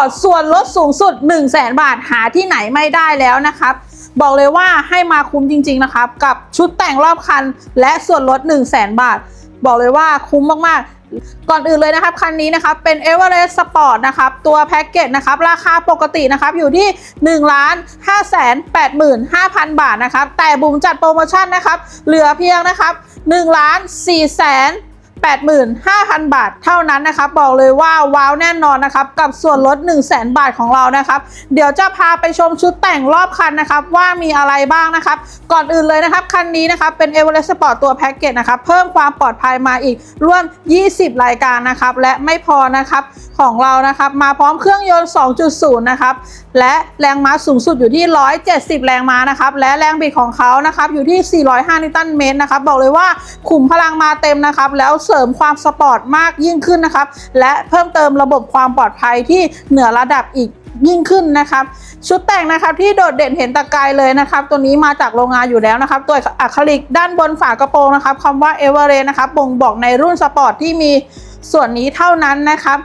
ร์ตส่วนลดสูงสุด 1 0 0 0 0แบาทหาที่ไหนไม่ได้แล้วนะครับ บอกเลยว่าให้มาคุ้มจริง ๆ นะครับ กับชุดแต่งรอบคัน และส่วนลด 1 0 0 0 0แบาท บอกเลยว่าคุ้มมากๆ ก่อนอื่นเลยนะครับ คันนี้นะครับเป็น Everest Sport นะครับตัวแพ็กเกจนะครับราคาปกตินะครับอยู่ที่1ล้าน5 8 5 0 0 0 บาทนะครับแต่บุ๋มจัดโปรโมชั่นนะครับเหลือเพียงนะครับ1ล้าน4แสน 85,000 บาทเท่านั้นนะครับ บอกเลยว่าว้าวแน่นอนนะครับ กับส่วนลด 1 0 0 0 0แบาทของเรานะครับ เดี๋ยวจะพาไปชมชุดแต่งรอบคันนะครับ ว่ามีอะไรบ้างนะครับ ก่อนอื่นเลยนะครับ คันนี้นะครับ เป็น e v e r e s t Sport ตัวแพ็กเกจนะครับ เพิ่มความปลอดภัยมาอีกร่วม 20 รายการนะครับ และไม่พอนะครับของเรานะครับ มาพร้อมเครื่องยนต์ 2.0 นะครับ และแรงม้าสูงสุดอยู่ที่ 170 แรงม้านะครับ และแรงบิดของเขานะครับอยู่ที่ 405 นิวตันเมตรนะครับบอกเลยว่าขุมพลังมาเต็มนะครับแล้วเสริมความสปอร์ตมากยิ่งขึ้นนะครับ และเพิ่มเติมระบบความปลอดภัยที่เหนือระดับอีกยิ่งขึ้นนะครับ ชุดแต่งนะครับที่โดดเด่นเห็นตะกายเลยนะครับ ตัวนี้มาจากโรงงานอยู่แล้วนะครับ ตัวอะคริลิกด้านบนฝากระโปรงนะครับคำว่าเอเวอเรสต์นะครับบ่งบอกในรุ่นสปอร์ตที่มีส่วนนี้เท่านั้นนะครับ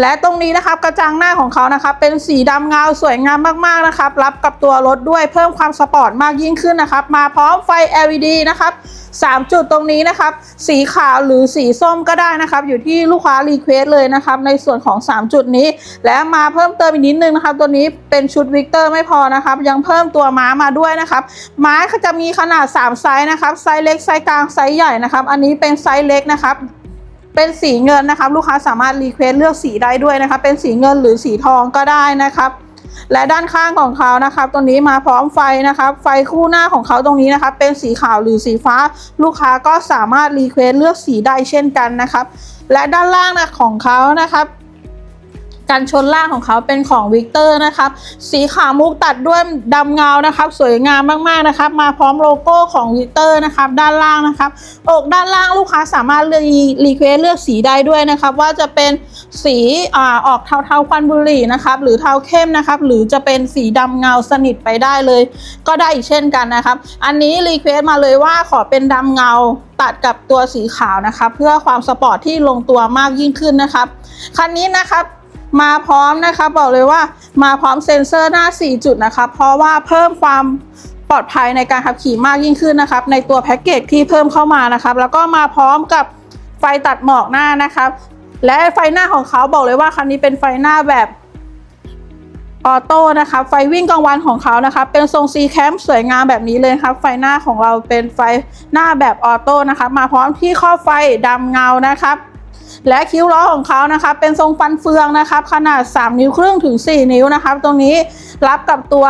และตรงนี้นะครับกระจังหน้าของเขานะครับเป็นสีดำเงาสวยงามมากๆนะครับ รับกับตัวรถด้วยเพิ่มความสปอร์ตมากยิ่งขึ้นนะครับ มาพร้อมไฟ LED นะครับ3จุดตรงนี้นะครับ สีขาวหรือสีส้มก็ได้นะครับ อยู่ที่ลูกค้ารีเควสเลยนะครับ ในส่วนของ 3 จุดนี้ และมาเพิ่มเติมอีกนิดนึงนะครับ ตัวนี้เป็นชุดวิกเตอร์ไม่พอนะครับ ยังเพิ่มตัวม้ามาด้วยนะครับ ม้าจะมีขนาด 3 ไซส์นะครับ ไซส์เล็กไซส์กลางไซส์ใหญ่นะครับ อันนี้เป็นไซส์เล็กนะครับ เป็นสีเงินนะครับ ลูกค้าสามารถรีเควสเลือกสีได้ด้วยนะครับเป็นสีเงินหรือสีทองก็ได้นะครับ และด้านข้างของเขานะครับตัวนี้มาพร้อมไฟนะครับ ไฟคู่หน้าของเขาตรงนี้นะครับ เป็นสีขาวหรือสีฟ้า ลูกค้าก็สามารถรีเควสเลือกสีได้เช่นกันนะครับ และด้านล่างนะของเขานะครับ การชนล่างของเขาเป็นของวิกเตอร์นะครับ สีขาวมุกตัดด้วยดำเงานะครับ สวยงามมากๆนะครับ มาพร้อมโลโก้ของวิกเตอร์นะครับ ด้านล่างนะครับ อกด้านล่างลูกค้าสามารถเลือกรีเควสเลือกสีได้ด้วยนะครับ ว่าจะเป็นสีอ่าออกเทาเทาๆควันบุหรี่นะครับ หรือเทาเข้มนะครับ หรือจะเป็นสีดำเงาสนิทไปได้เลย ก็ได้อีกเช่นกันนะครับ อันนี้รีเควสมาเลยว่าขอเป็นดำเงาตัดกับตัวสีขาวนะครับ เพื่อความสปอร์ตที่ลงตัวมากยิ่งขึ้นนะครับคันนี้นะครับ มาพร้อมนะคะบอกเลยว่ามาพร้อมเซ็นเซอร์หน้า 4 จุดนะคะ เพราะว่าเพิ่มความปลอดภัยในการขับขี่มากยิ่งขึ้นนะครับ ในตัวแพ็กเกจที่เพิ่มเข้ามานะครับ แล้วก็มาพร้อมกับไฟตัดหมอกหน้านะครับ และไฟหน้าของเขาบอกเลยว่าคันนี้เป็นไฟหน้าแบบออโต้นะคะไฟวิ่งกลางวันของเขานะคะเป็นทรงซีแคมสวยงามแบบนี้เลยครับไฟหน้าของเราเป็นไฟหน้าแบบออโต้นะคะมาพร้อมที่ข้อไฟดำเงานะครับ และคิ้วล้อของเขานะครับเป็นทรงฟันเฟืองนะครับขนาด 3 นิ้วครึ่งถึง 4 นิ้วนะครับตรงนี้รับกับตัว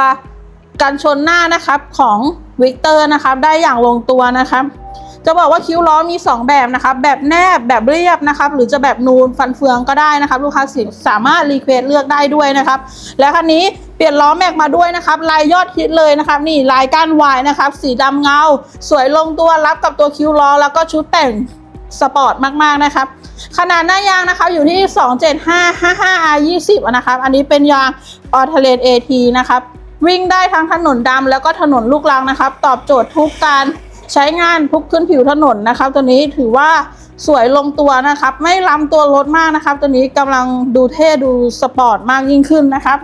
กันชนหน้านะครับของวิกเตอร์นะครับได้อย่างลงตัวนะครับจะบอกว่าคิ้วล้อมี 2 แบบนะครับแบบแนบแบบเรียบนะครับหรือจะแบบนูนฟันเฟืองก็ได้นะครับ ลูกค้าสามารถรีเควสเลือกได้ด้วยนะครับ และคันนี้เปลี่ยนล้อแม็กมาด้วยนะครับ ลายยอดฮิตเลยนะครับ นี่ลายก้านวายนะครับ สีดำเงา สวยลงตัวรับกับตัวคิ้วล้อแล้วก็ชุดแต่งสปอร์ตมากๆนะครับ ขนาดหน้ายางนะคะอยู่ที่ 27555R20 นะครับ อันนี้เป็นยางออเทเลน AT นะครับ วิ่งได้ทั้งถนนดำแล้วก็ถนนลูกรังนะครับ ตอบโจทย์ทุกการใช้งานทุกพื้นผิวถนนนะครับ ตัวนี้ถือว่าสวยลงตัวนะครับ ไม่ล้ำตัวรถมากนะครับ ตัวนี้กำลังดูเท่ดูสปอร์ตมากยิ่งขึ้นนะครับ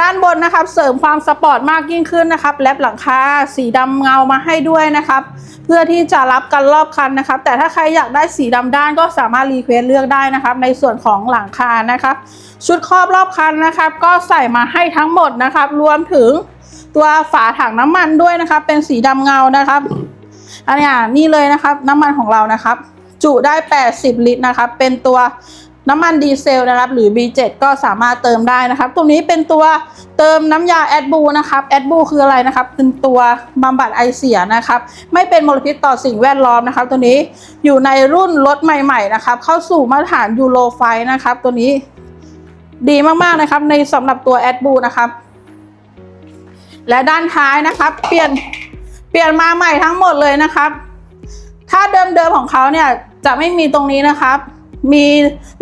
ด้านบนนะครับเสริมความสปอร์ตมากยิ่งขึ้นนะครับแลบหลังคาสีดำเงามาให้ด้วยนะครับ เพื่อที่จะรับกันรอบคันนะครับ แต่ถ้าใครอยากได้สีดำด้านก็สามารถรีเควสเลือกได้นะครับ ในส่วนของหลังคานะครับ ชุดครอบรอบคันนะครับ ก็ใส่มาให้ทั้งหมดนะครับ รวมถึงตัวฝาถังน้ำมันด้วยนะครับ เป็นสีดำเงานะครับอันนี้นี่เลยนะครับ น้ำมันของเรานะครับ จุได้ 80 ลิตรนะครับ เป็นตัว น้ำมันดีเซลนะครับหรือ B7 ก็สามารถเติมได้นะครับ ตรงนี้เป็นตัวเติมน้ำยาแอดบูนะครับแอดบูคืออะไรนะครับเป็นตัวบำบัดไอเสียนะครับ ไม่เป็นมลพิษต่อสิ่งแวดล้อมนะครับ ตัวนี้อยู่ในรุ่นรถใหม่ๆนะครับ เข้าสู่มาตรฐานยูโรไฟนะครับ ตัวนี้ดีมากๆนะครับ ในสำหรับตัวแอดบูนะครับ และด้านท้ายนะครับ เปลี่ยนเปลี่ยนมาใหม่ทั้งหมดเลยนะครับ ถ้าเดิมๆของเขาเนี่ยจะไม่มีตรงนี้นะครับ มี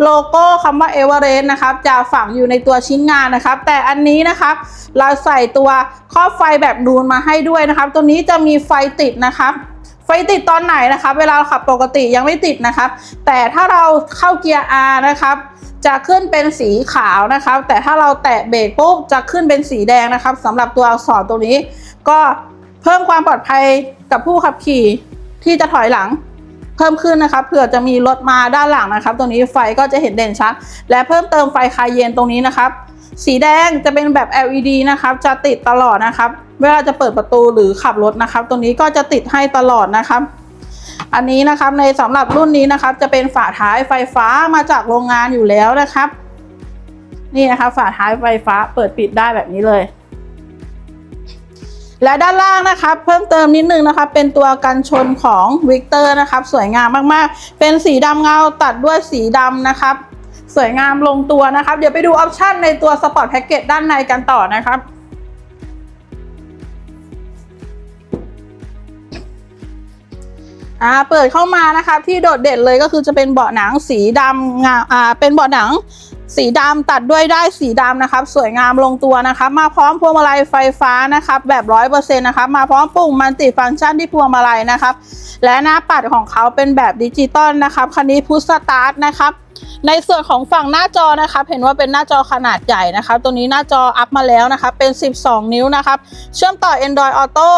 โลโก้คำว่าเอเวอเรสต์นะครับจะฝังอยู่ในตัวชิ้นงานนะครับ แต่อันนี้นะครับเราใส่ตัวครอบไฟแบบดูนมาให้ด้วยนะครับ ตัวนี้จะมีไฟติดนะครับ ไฟติดตอนไหนนะครับ เวลาขับปกติยังไม่ติดนะครับ แต่ถ้าเราเข้าเกียร์ R นะครับ จะขึ้นเป็นสีขาวนะครับ แต่ถ้าเราแตะเบรกปุ๊บจะขึ้นเป็นสีแดงนะครับสำหรับตัวอักษรตัวนี้ ก็เพิ่มความปลอดภัยกับผู้ขับขี่ที่จะถอยหลัง เพิ่มขึ้นนะครับเผื่อจะมีรถมาด้านหลังนะครับ ตรงนี้ไฟก็จะเห็นเด่นชัด และเพิ่มเติมไฟคายเย็นตรงนี้นะครับ สีแดงจะเป็นแบบ LED นะครับ จะติดตลอดนะครับ เวลาจะเปิดประตูหรือขับรถนะครับ ตรงนี้ก็จะติดให้ตลอดนะครับ อันนี้นะครับในสำหรับรุ่นนี้นะครับ จะเป็นฝาท้ายไฟฟ้ามาจากโรงงานอยู่แล้วนะครับ นี่นะคะฝาท้ายไฟฟ้าเปิดปิดได้แบบนี้เลย และด้านล่างนะครับเพิ่มเติมนิดนึงนะครับเป็นตัวกันชนของวิกเตอร์นะครับสวยงามมากๆ เป็นสีดำเงาตัดด้วยสีดำนะครับ สวยงามลงตัวนะครับ เดี๋ยวไปดูออปชันในตัวสปอร์ตแพ็กเกจด้านในกันต่อนะครับอ่าเปิดเข้ามานะครับที่โดดเด่นเลยก็คือจะเป็นเบาะหนังสีดำงาอ่าเป็นเบาะหนัง สีดำตัดด้วยได้สีดำนะครับ สวยงามลงตัวนะครับ มาพร้อมพวงมาลัยไฟฟ้านะครับแบบร้อยเปอร์เซ็นต์นะครับมาพร้อมปุ่มมัลติฟังก์ชันที่พวงมาลัยนะครับ และหน้าปัดของเขาเป็นแบบดิจิตอลนะครับคันนี้พุชสตาร์ทนะครับ ในส่วนของฝั่งหน้าจอนะครับเห็นว่าเป็นหน้าจอขนาดใหญ่นะครับตัวนี้หน้าจออัพมาแล้วนะครับเป็น 12 นิ้วนะครับเชื่อมต่อ Android Auto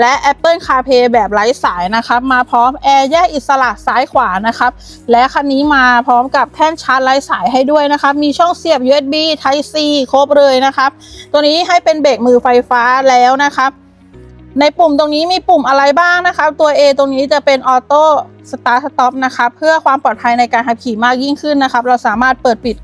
และ Apple CarPlay แบบไร้สายนะครับมาพร้อมแอร์แยกอิสระซ้ายขวานะครับและคันนี้มาพร้อมกับแท่นชาร์จไร้สายให้ด้วยนะครับมีช่องเสียบ USB Type C ครบเลยนะครับตัวนี้ให้เป็นเบรกมือไฟฟ้าแล้วนะครับ ในปุ่มตรงนี้มีปุ่มอะไรบ้างนะคะ ตัว A ตรงนี้จะเป็นออโต้สตาร์ทสต็อปนะคะ เพื่อความปลอดภัยในการขับขี่มากยิ่งขึ้นนะครับ เราสามารถเปิดปิด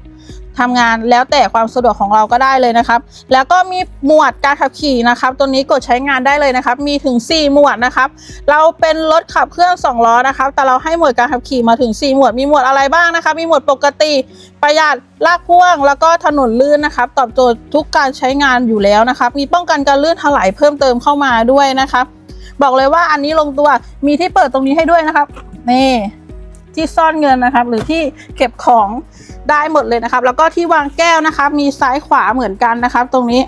ทำงานแล้วแต่ความสะดวกของเราก็ได้เลยนะครับ แล้วก็มีหมวดการขับขี่นะครับ ตัวนี้กดใช้งานได้เลยนะครับ มีถึง 4 หมวดนะครับ เราเป็นรถขับเคลื่อน2ล้อนะครับ แต่เราให้หมวดการขับขี่มาถึง 4 หมวด มีหมวดอะไรบ้างนะครับมีหมวดปกติ ประหยัด ลากพ่วง แล้วก็ถนนลื่นนะครับ ตอบโจทย์ทุกการใช้งานอยู่แล้วนะครับ มีป้องกันการลื่นถลายเพิ่มเติมเข้ามาด้วยนะครับ บอกเลยว่าอันนี้ลงตัว มีที่เปิดตรงนี้ให้ด้วยนะครับ นี่ ที่ซ่อนเงินนะครับ หรือที่เก็บของได้หมดเลยนะครับ แล้วก็ที่วางแก้วนะครับ มีซ้ายขวาเหมือนกันนะครับ ตรงนี้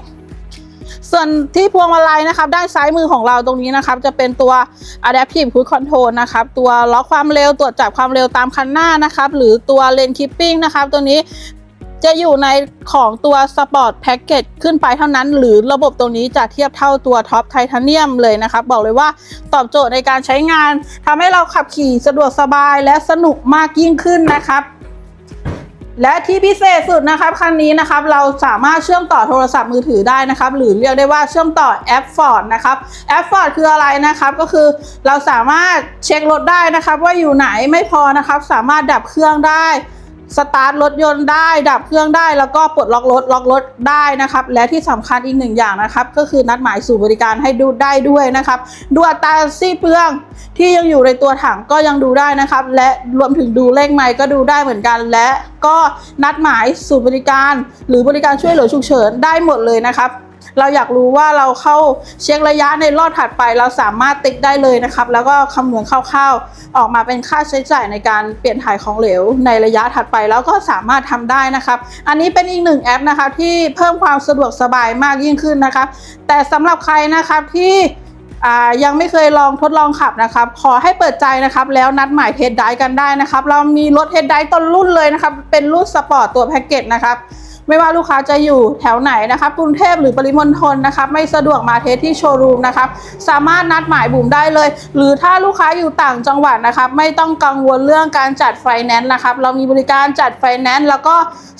ส่วนที่พวงมาลัยนะครับ ด้านซ้ายมือของเราตรงนี้นะครับ จะเป็นตัว adaptive cruise control นะครับ ตัวล็อกความเร็วตรวจจับความเร็วตามคันหน้านะครับ หรือตัว lane keeping นะครับ ตัวนี้ จะอยู่ในของตัว Sport Package ขึ้นไปเท่านั้น หรือระบบตรงนี้จะเทียบเท่าตัวท็อปไทเทเนียมเลยนะครับ บอกเลยว่าตอบโจทย์ในการใช้งานทำให้เราขับขี่สะดวกสบายและสนุกมากยิ่งขึ้นนะครับและที่พิเศษสุดนะครับคันนี้นะครับเราสามารถเชื่อมต่อโทรศัพท์มือถือได้นะครับ หรือเรียกได้ว่าเชื่อมต่อแอป Ford นะครับแอป Ford คืออะไรนะครับ ก็คือเราสามารถเช็ครถได้นะครับ ว่าอยู่ไหนไม่พอนะครับ สามารถดับเครื่องได้ สตาร์ทรถยนต์ได้ดับเครื่องได้แล้วก็ปลดล็อกรถล็อกรถได้นะครับ และที่สำคัญอีกหนึ่งอย่างนะครับ ก็คือนัดหมายสู่บริการให้ดูได้ด้วยนะครับ ดูอัตราสิ้นเปลืองที่ยังอยู่ในตัวถังก็ยังดูได้นะครับ และรวมถึงดูเลขไมล์ก็ดูได้เหมือนกัน และก็นัดหมายสู่บริการ หรือบริการช่วยเหลือฉุกเฉินได้หมดเลยนะครับ เราอยากรู้ว่าเราเข้าเช็คระยะในรอบถัดไป เราสามารถติ๊กได้เลยนะครับ แล้วก็คำนวณคร่าวๆ ออกมาเป็นค่าใช้จ่ายในการเปลี่ยนถ่ายของเหลวในระยะถัดไป แล้วก็สามารถทำได้นะครับ อันนี้เป็นอีกหนึ่งแอปนะครับที่เพิ่มความสะดวกสบายมากยิ่งขึ้นนะครับแต่สำหรับใครนะครับที่ยังไม่เคยลองทดลองขับนะครับ ขอให้เปิดใจนะครับ แล้วนัดหมายเทสไดกันได้นะครับ เรามีรถเทสไดต้นรุ่นเลยนะครับ เป็นรุ่นสปอร์ตตัวแพ็กเกจนะครับ ไม่ว่าลูกค้าจะอยู่แถวไหนนะครับกรุงเทพหรือปริมณฑลนะครับไม่สะดวกมาเทสที่โชว์รูมนะครับสามารถนัดหมายบุ๋มได้เลย หรือถ้าลูกค้าอยู่ต่างจังหวัดนะครับไม่ต้องกังวลเรื่องการจัดไฟแนนซ์นะครับเรามีบริการจัดไฟแนนซ์แล้วก็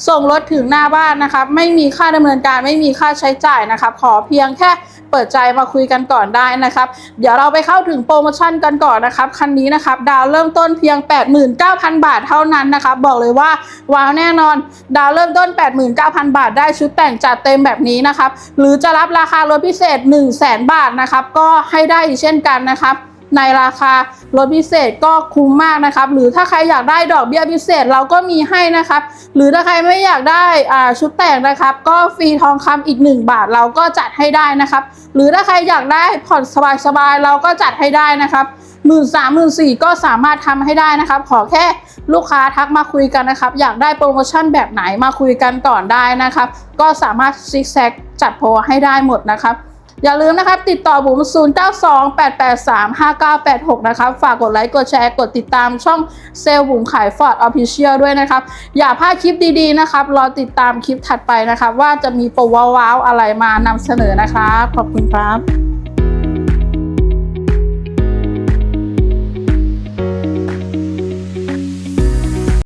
ส่งรถถึงหน้าบ้านนะครับไม่มีค่าดำเนินการไม่มีค่าใช้จ่ายนะครับขอเพียงแค่ เปิดใจมาคุยกันก่อนได้นะครับ เดี๋ยวเราไปเข้าถึงโปรโมชั่นกันก่อนนะครับคันนี้นะครับดาวเริ่มต้นเพียง 89,000 บาทเท่านั้นนะครับบอกเลยว่าว้าวแน่นอน ดาวเริ่มต้น 89,000 บาท ได้ชุดแต่งจัดเต็มแบบนี้นะครับหรือจะรับราคารถพิเศษ 100,000 บาทนะครับก็ให้ได้อีกเช่นกันนะครับ ในราคารถพิเศษก็คุ้มมากนะครับ หรือถ้าใครอยากได้ดอกเบี้ยพิเศษเราก็มีให้นะครับ หรือถ้าใครไม่อยากได้ชุดแต่งนะครับ ก็ฟรีทองคำอีก 1 บาทเราก็จัดให้ได้นะครับ หรือถ้าใครอยากได้ผ่อนสบายๆเราก็จัดให้ได้นะครับหมื่นสามหมื่นสี่ก็สามารถทำให้ได้นะครับ ขอแค่ลูกค้าทักมาคุยกันนะครับ อยากได้โปรโมชั่นแบบไหนมาคุยกันก่อนได้นะครับ ก็สามารถซิกแซกจัดโปรให้ได้หมดนะครับ อย่าลืมนะครับติดต่อบุ๋ม0928835986 นะครับ ฝากกดไลค์ กดแชร์ กดติดตามช่องเซลล์บุ๋มขายฟอร์ดออฟฟิเชียลด้วยนะครับ อย่าพลาดคลิปดีๆนะครับ รอติดตามคลิปถัดไปนะครับ ว่าจะมีโปรว้าวๆอะไรมานำเสนอนะครับ ขอบคุณครับ